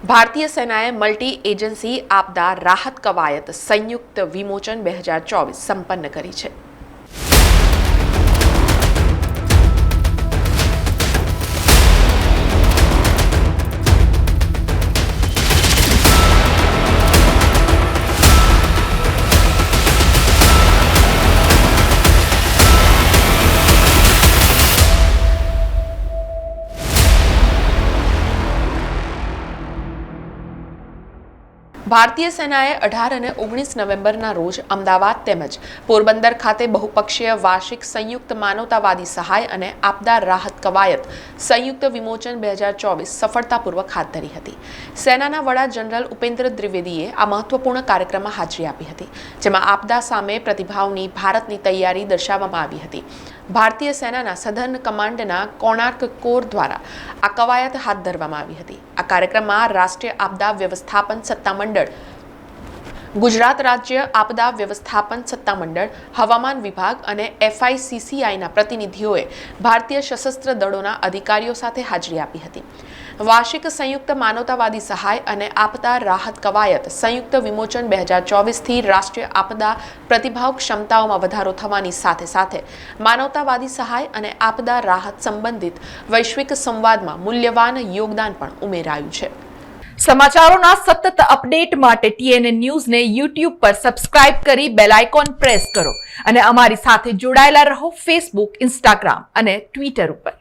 ભારતીય સેનાએ multi agency આપદા રાહત કવાયત સંયુક્ત વિમોચન બે હજાર ચોવીસ સંપન્ન કરી છે. ભારતીય સેનાએ અઢાર અને ઓગણીસ નવેમ્બરના રોજ અમદાવાદ તેમજ પોરબંદર ખાતે બહુપક્ષીય વાર્ષિક સંયુક્ત માનવતાવાદી સહાય અને આપદા રાહત કવાયત સંયુક્ત વિમોચન બે હજાર ચોવીસ સફળતાપૂર્વક હાથ ધરી હતી. સેનાના વડા જનરલ ઉપેન્દ્ર દ્વિવેદીએ આ મહત્વપૂર્ણ કાર્યક્રમમાં હાજરી આપી હતી, જેમાં આપદા સામે પ્રતિભાવની ભારતની તૈયારી દર્શાવવામાં આવી હતી. ભારતીય સેનાના સધર્ન કમાન્ડના કોણાર્ક કોર દ્વારા આ કવાયત હાથ ધરવામાં આવી હતી. આ કાર્યક્રમમાં રાષ્ટ્રીય આપદા વ્યવસ્થાપન સત્તામંડળ, ગુજરાત રાજ્ય આપદા વ્યવસ્થાપન સત્તામંડળ, હવામાન વિભાગ અને એફઆઈસીસીઆઈના પ્રતિનિધિઓએ ભારતીય સશસ્ત્ર દળોના અધિકારીઓ સાથે હાજરી આપી હતી. વાર્ષિક સંયુક્ત માનવતાવાદી સહાય અને આપદા રાહત કવાયત સંયુક્ત વિમોચન બે હજાર ચોવીસથી રાષ્ટ્રીય આપદા પ્રતિભાવ ક્ષમતાઓમાં વધારો થવાની સાથે સાથે માનવતાવાદી સહાય અને આપદા રાહત સંબંધિત વૈશ્વિક સંવાદમાં મૂલ્યવાન યોગદાન પણ ઉમેરાયું છે. સમાચારોના સતત અપડેટ માટે ટીએનએ ન્યૂઝને યુટ્યુબ પર સબસ્ક્રાઇબ કરી બેલ આઇકોન પ્રેસ કરો અને અમારી સાથે જોડાયેલા રહો ફેસબુક, ઇન્સ્ટાગ્રામ અને ટ્વિટર ઉપર.